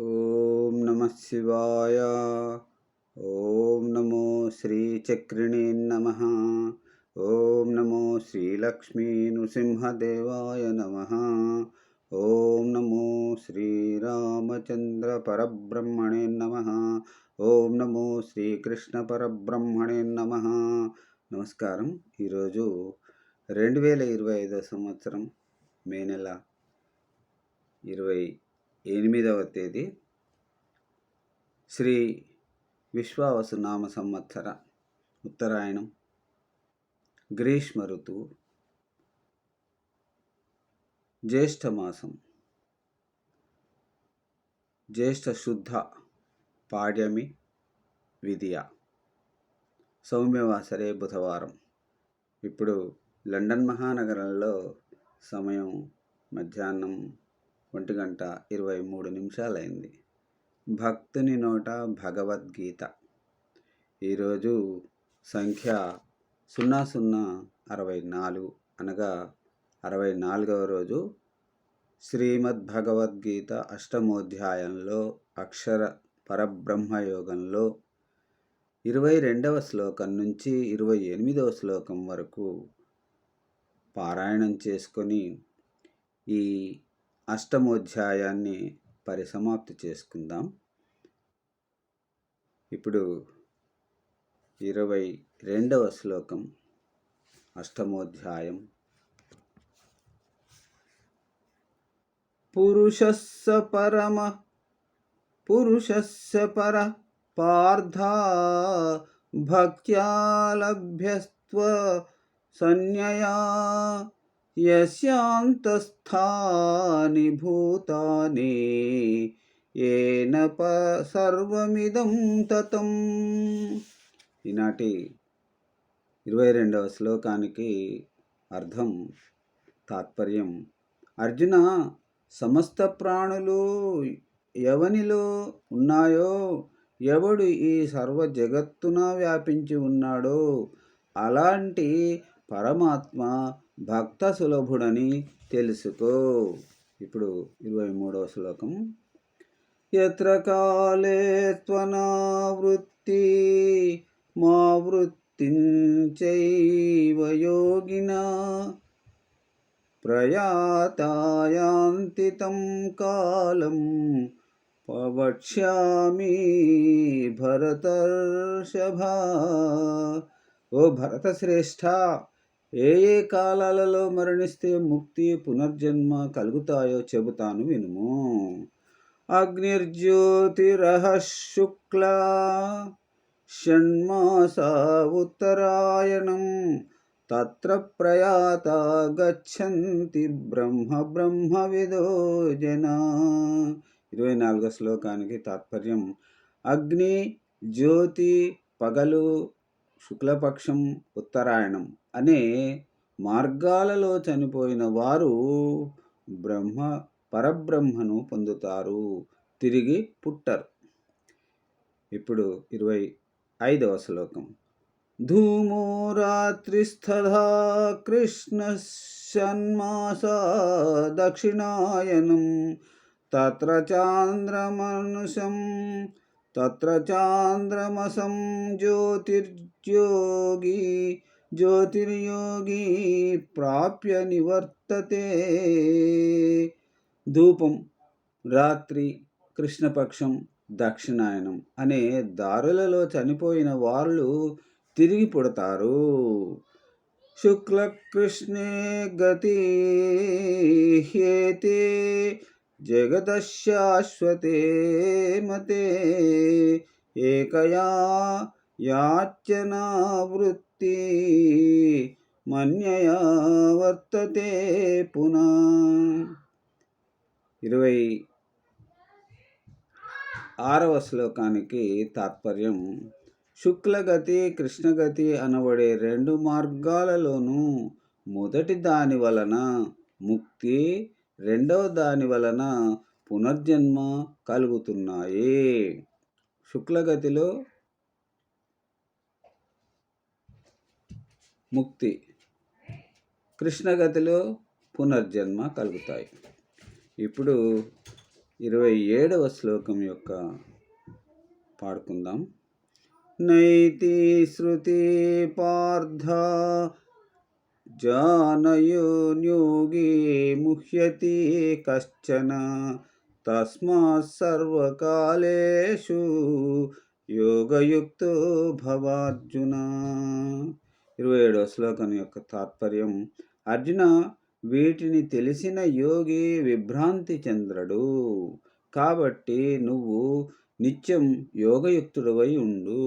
ఓం నమ శివాయ. ఓం నమో శ్రీచక్రిణీ నమ. ఓం నమో శ్రీలక్ష్మీ నృసింహదేవాయ నమ. ఓం నమో శ్రీరామచంద్ర పరబ్రహ్మణే నమ. ఓం నమో శ్రీకృష్ణ పరబ్రహ్మణే నమ. నమస్కారం. ఈరోజు రెండు వేల ఇరవై ఐదో సంవత్సరం మే నెల ఇరవై ఎనిమిదవ తేదీ. శ్రీ విశ్వావసు నామ సంవత్సర ఉత్తరాయణం. గ్రీష్మ ఋతువు జ్యేష్ఠమాసం. జ్యేష్ఠ శుద్ధ పాడ్యమి విధియ. సౌమ్యవాసరే బుధవారం. ఇప్పుడు లండన్ మహానగరంలో సమయం మధ్యాహ్నం ఒంటి గంట ఇరవై మూడు నిమిషాలైంది. భక్తుని నోట భగవద్గీత. ఈరోజు సంఖ్య సున్నా సున్నా అరవై నాలుగు అనగా అరవై నాలుగవ రోజు శ్రీమద్ భగవద్గీత అష్టమోధ్యాయంలో అక్షర పరబ్రహ్మయోగంలో ఇరవై రెండవ శ్లోకం నుంచి ఇరవై ఎనిమిదవ శ్లోకం వరకు పారాయణం చేసుకొని ఈ అష్టమోధ్యాయాన్ని పరిసమాప్తి చేసుకుందాం. ఇప్పుడు ఇరవై రెండవ శ్లోకం అష్టమోధ్యాయం. పురుషస్స పరమ పురుషస్య పర పార్థ భక్త్యా లభ్యస్త్వ సన్యయా యశాంతస్థాని భూతాని ఏన ప సర్వమిదం తతం. ఈనాటి ఇరవై రెండవ శ్లోకానికి అర్థం తాత్పర్యం. అర్జున సమస్త ప్రాణులు ఎవనిలో ఉన్నాయో ఎవడు ఈ సర్వ జగత్తున వ్యాపించి ఉన్నాడో అలాంటి పరమాత్మ భక్త సులభుడని తెలుసుకో. ఇప్పుడు ఇరవై మూడవ శ్లోకం. ఎత్ర కాలే త్వనావృత్తి మా వృత్తించైవ యోగిన కాలం పవక్ష్యామి భరతర్షభ. ఓ భరతశ్రేష్ఠ ఏ ఏ కాలాలలో మరణిస్తే ముక్తి పునర్జన్మ కలుగుతాయో చెబుతాను వినుము. అగ్నిర్జ్యోతిరహ శుక్ల షణ్మాస ఉత్తరాయణం తత్ర ప్రయాత గచ్చంతి బ్రహ్మ బ్రహ్మ విదో జన. ఇరవై నాలుగో శ్లోకానికి తాత్పర్యం. అగ్ని జ్యోతి పగలు శుక్లపక్షం ఉత్తరాయణం. అనే మార్గాలలో చనిపోయిన వారు బ్రహ్మ పరబ్రహ్మను పొందుతారు. తిరిగి పుట్టరు. ఇప్పుడు ఇరవై ఐదవ శ్లోకం. ధూమో రాత్రిస్థా కృష్ణ షన్మాస దక్షిణాయనం తత్ర చాంద్రమనుషం తత్ర చాంద్రమసం జ్యోతిర్జోగి జ్యోతిర్యోగి ప్రాప్య నివర్తతే. ధూపం రాత్రి కృష్ణపక్షం దక్షిణాయనం అనే దారులలో చనిపోయిన వాళ్ళు తిరిగి పుడతారు. శుక్లకృష్ణే గతి హేతే జగదశాశ్వతే మతే. ఏకయా యాచనా వృత్తి మన్యయా వర్తతే పునా. ఇరవై ఆరవ శ్లోకానికి తాత్పర్యం శుక్లగతి కృష్ణగతి అనబడే రెండు మార్గాలలోనూ మొదటి దాని వలన ముక్తి రెండవ దాని వలన పునర్జన్మ కలుగుతున్నాయి. శుక్లగతిలో ముక్తి. కృష్ణగతిలో పునర్జన్మ కలుగుతాయి. ఇప్పుడు ఇరవై ఏడవ శ్లోకం యొక్క పాడుకుందాం. నైతి శృతి పార్థ జానయోన్యోగి ముహ్యతి కశ్చన తస్మాత్ సర్వకాలేషు యోగయుక్తో భవార్జున ఇరవై ఏడవ శ్లోకం యొక్క తాత్పర్యం. అర్జున వీటిని తెలిసిన యోగి విభ్రాంతి చంద్రుడు కాబట్టి నువ్వు నిత్యం యోగయుక్తుడవై ఉండు.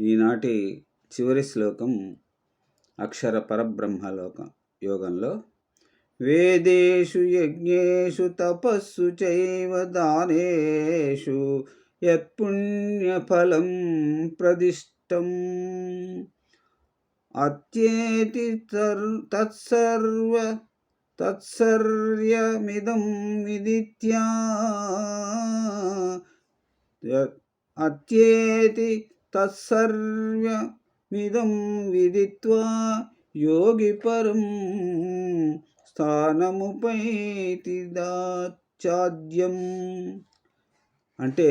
ఈనాటి చివరి శ్లోకం అక్షర పరబ్రహ్మలోక యోగంలో వేదేషు యజ్ఞేషు తపస్సు చైవ దానేషు యత్పుణ్యఫలం ప్రదిష్టం. అత్యేతి తత్సర్వ తత్సర్యమిదం విదిత్యా అత్యేతి తత్సర్వమిదం విదిత్వా యోగి పరం స్థానముపైతి దాచాద్యం అంటే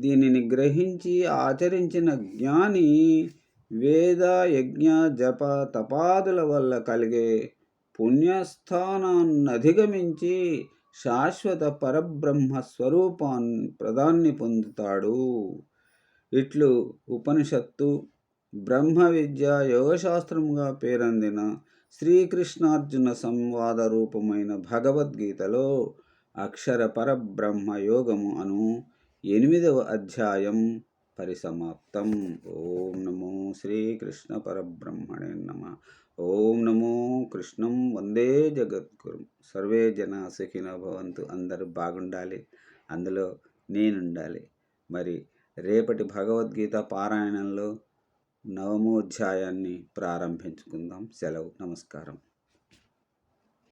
దీనిని గ్రహించి ఆచరించిన జ్ఞాని వేద యజ్ఞ జప తపాదుల వల్ల కలిగే పుణ్యస్థానాన్ని అధిగమించి శాశ్వత పరబ్రహ్మ స్వరూపాన్ని ప్రదాన్ని పొందుతాడు. ఇట్లు ఉపనిషత్తు బ్రహ్మ విద్య యోగశాస్త్రముగా పేరొందిన శ్రీకృష్ణార్జున సంవాద రూపమైన భగవద్గీతలో అక్షర పరబ్రహ్మ యోగము అను ఎనిమిదవ అధ్యాయం పరిసమాప్తం. ఓం నమో శ్రీకృష్ణ పరబ్రహ్మణే నమ. ఓం నమో కృష్ణం వందే జగద్గురు. సర్వే జన సుఖిన భవంతు. అందరూ బాగుండాలి. అందులో నేనుండాలి. మరి రేపటి భగవద్గీత పారాయణంలో నవమోధ్యాయాన్ని ప్రారంభించుకుందాం. సెలవు. నమస్కారం.